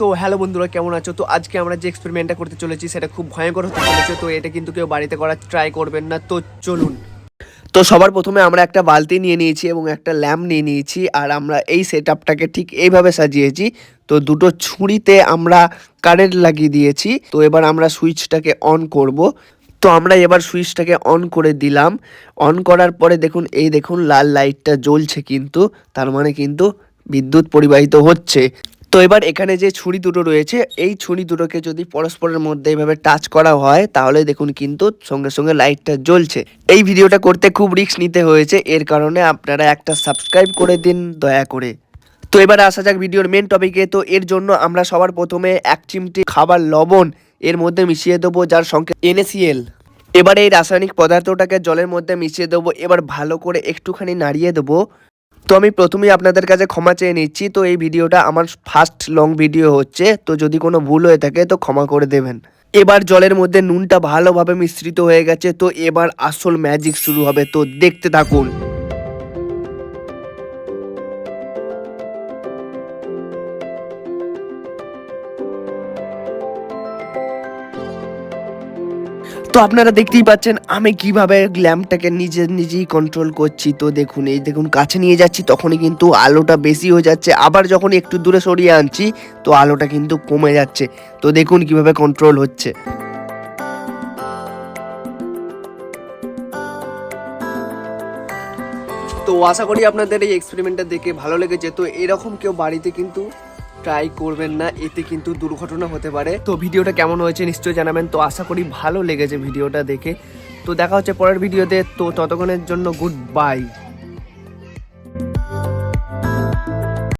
তো হ্যালো বন্ধুরা, কেমন আছো? তো আজকে আমরা যে এক্সপেরিমেন্টটা করতে চলেছি, সেটা খুব ভয়ঙ্কর হতে চলেছে। তো এটা কিন্তু কেউ বাড়িতে করার ট্রাই করবেন না। তো চলুন। তো সবার প্রথমে আমরা একটা বালতি নিয়ে নিয়েছি এবং একটা ল্যাম্প নিয়ে নিয়েছি, আর আমরা এই সেট আপটাকে ঠিক এইভাবে সাজিয়েছি। তো দুটো ছুরিতে আমরা কারেন্ট লাগিয়ে দিয়েছি। তো এবার আমরা সুইচটাকে অন করব। তো আমরা এবার সুইচটাকে অন করে দিলাম। অন করার পরে দেখুন, এই দেখুন, লাল লাইটটা জ্বলছে কিন্তু। তার মানে কিন্তু বিদ্যুৎ পরিবাহিত হচ্ছে। তো এবার এখানে যে ছুরি দুটো রয়েছে, এই ছুরি দুটোকে যদি পরস্পরের মধ্যে এইভাবে টাচ করা হয়, তাহলে দেখুন কিন্তু সঙ্গে সঙ্গে লাইটটা জ্বলছে। এই ভিডিওটা করতে খুব রিস্ক নিতে হয়েছে, এর কারণে আপনারা একটা সাবস্ক্রাইব করে দিন, দয়া করে। তো এবার আসা যাক ভিডিওর মেন টপিকে তো এর জন্য আমরা সবার প্রথমে এক চিমটি খাবার লবণ, এর মধ্যে মিশিয়ে দেবো যার সঙ্গে এনএসিএল এবার এই রাসায়নিক পদার্থটাকে জলের মধ্যে মিশিয়ে দেবো, এবার ভালো করে একটুখানি নাড়িয়ে দেবো। তো আমি প্রথমেই আপনাদের কাছে ক্ষমা চেয়ে নিচ্ছি, তো এই ভিডিওটা আমার ফার্স্ট লং ভিডিও হচ্ছে, তো যদি কোনো ভুল হয়ে থাকে তো ক্ষমা করে দেবেন। এবার জলের মধ্যে নুনটা ভালোভাবে মিশ্রিত হয়ে গেছে, তো এবার আসল ম্যাজিক শুরু হবে, তো দেখতে থাকুন। তো আপনারা দেখতেই পাচ্ছেন, আমি কীভাবে ল্যাম্পটাকে নিজে নিজেই কন্ট্রোল করছি। তো দেখুন, এই দেখুন, কাছে নিয়ে যাচ্ছি, তখনই কিন্তু আলোটা বেশি হয়ে যাচ্ছে। আবার যখন একটু দূরে সরিয়ে আনছি, তো আলোটা কিন্তু কমে যাচ্ছে। তো দেখুন কীভাবে কন্ট্রোল হচ্ছে। তো আশা করি আপনাদের এই এক্সপেরিমেন্টটা দেখে ভালো লেগেছে। তো এরকম কেউ বাড়িতে কিন্তু ট্রাই করবেন না, এতে কিন্তু দুর্ঘটনা হতে পারে। তো ভিডিওটা কেমন হয়েছে নিশ্চয়ই জানাবেন। তো আশা করি ভালো লেগেছে ভিডিওটা দেখে। তো দেখা হচ্ছে পরের ভিডিওতে। তো ততক্ষণের জন্য গুড বাই।